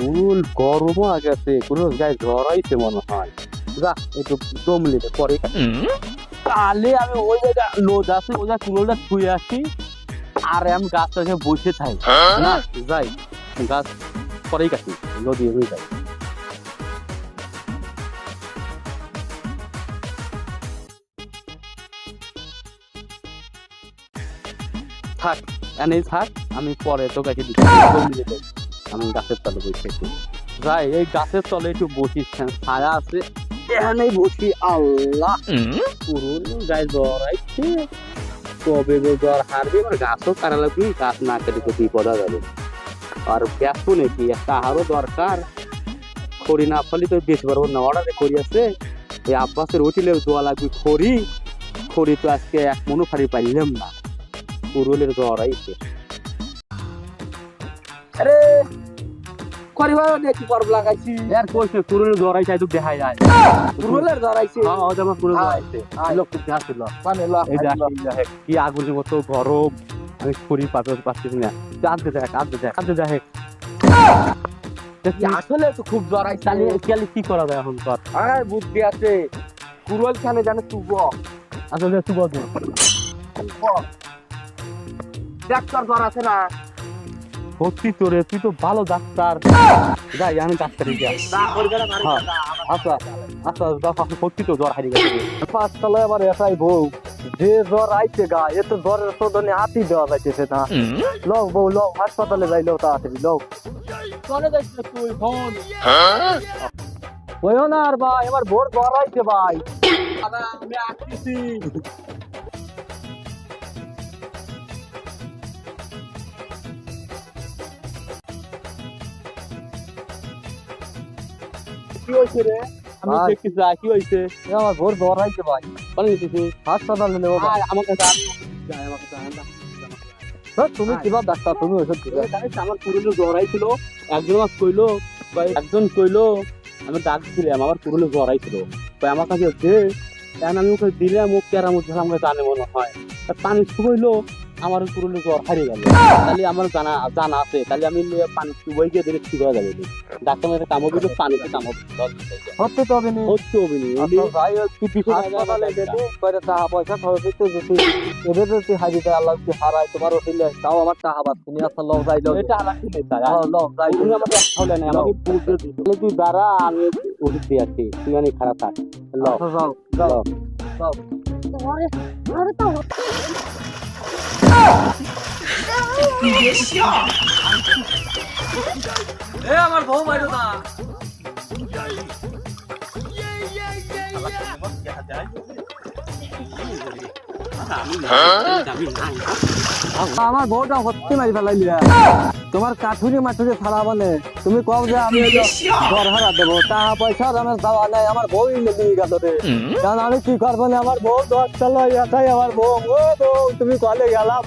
ফুল গরমও আগেছে কোনো গায়ে জ্বরাইছে মনে হয়। যা একটু দম নিতে পরে কালে আমি ওই জায়গা আছে ওই জায়গা ছুঁয়ে আসি আর আমি গাছটা এসে বসে থাকি। না যাই গাছ পরেই কাটি নদী হয়ে যায়। থাক এনেই থাক আমি পরে তো কাছে দিচ্ছি। নিতে। আমি গাছের তলে বসে একটু যাই এই গাছের তলে একটু বসি ছায়া আছে এখানেই বসি আল্লাহ। পুরুন গায়ে জ্বর আইছে কবে জ্বর হারবে এবার গাছও কারা লাগবে গাছ না কেটে তো বিপদ যাবে। আর ব্যস্ত নাকি একটা আহারও দরকার। খড়ি না ফলি তো বেশি পারব না। অর্ডারে খড়ি আছে এই আব্বাসের হোটেলে দোয়া লাগবে খড়ি। খড়ি তো আজকে এক মনো ফাড়ি পাইলাম না। পুরুলের জ্বর আইছে। আরে করিবা দেখি পর্ব লাগাইছি? আর কইছে জ্বর আইছে তো দেখাই যায়। ধরাইছি? হ্যাঁ জ্বর আইছে। লোক খুব ঝাঁছিল মানে এই দেখ কি আগুনের মতো গরম। আমি পাতে না। দেখ দেখ দেখ। আসলে তো খুব তাহলে তাহলে কি করা যায় এখন আর বুদ্ধি আছে। কুরুল খানে জানে তুব আসলে তুই বল। ডাক্তার ধর আছে না? সত্যি তো রে তুই তো ভালো ডাক্তার। যাই আমি ডাক্তারি হ্যাঁ। আচ্ছা আচ্ছা আপনি সত্যি তো জ্বর হারিয়ে গেছে। পাঁচতলায় আবার এটাই বউ। যে জ্বর আইছে গা এ তো জ্বরের শোধনে হাতি দেওয়া যাইতেছে না। লও বউ লও হাসপাতালে যাই লও তাড়াতাড়ি লও। তুই ফোন ওইও না আর ভাই এবার ভোর জ্বর আইছে ভাই। আমি আসতেছি। কি হয়েছে রে? আমি ভাই। দেখতেছি কি হয়েছে? আমার ভোর জ্বর আইছে ভাই। বলে নিতেছি হাসপাতালে নেব ভাই। আমার কাছে যাই, আমার কাছে আয়, যা। হ্যাঁ, তুমি কিবা ডাক্তার তুমি ওষুধ দিবে আমার পুরুলে জ্বর আইছিল একজন আমাকে কইলো একজন কইলো আমি ডাক দিলাম আমার পুরুলে জ্বর আইছিল কই আমার কাছে দে আমি ওকে দিলাম ও কেরাম উঠে আমাকে জানে মনে হয়। পানি শুকাইলো আমার পুরুলে জ্বর হারিয়ে গেল। তাহলে আমার জানা জানা আছে। তাহলে আমি পানি শুকাই গিয়ে দিলে ঠিক হয়ে যাবে। ডাক্তার মেরে কামো দিল পানিতে কামো হতে তো হবে হচ্ছে আচ্ছা, টাকা পয়সা খরচ যদি এদের যদি হাজিতে আল্লাহ যদি হারায় তোমার ওসিলে তাও আমার টাকা বাদ। তুমি আচ্ছা লও যাই লও। এটা আলাদা লও, লও যাই। তুমি আমাকে এক হলে না আমাকে পুরো দিলে তুই দাঁড়া আমি ওষুধ দিয়ে আছি তুই অনেক খারাপ থাক। ল আচ্ছা, যাও যাও। যাও এ আমার বউ মাইরো না। আমার বউটা হচ্ছে মারি ফেলাইলি তোমার কাঠুরি মাঠুরি ফালা বলে তুমি কব যে আমি ঘর হারা দেবো টাকা পয়সা আমার দাওয়া নাই আমার বউ ইলে তুমি গাদরে। কারণ আমি কি করব না আমার বউ দশটা লই এটাই আমার বউ। ও বউ তুমি কলে গেলাম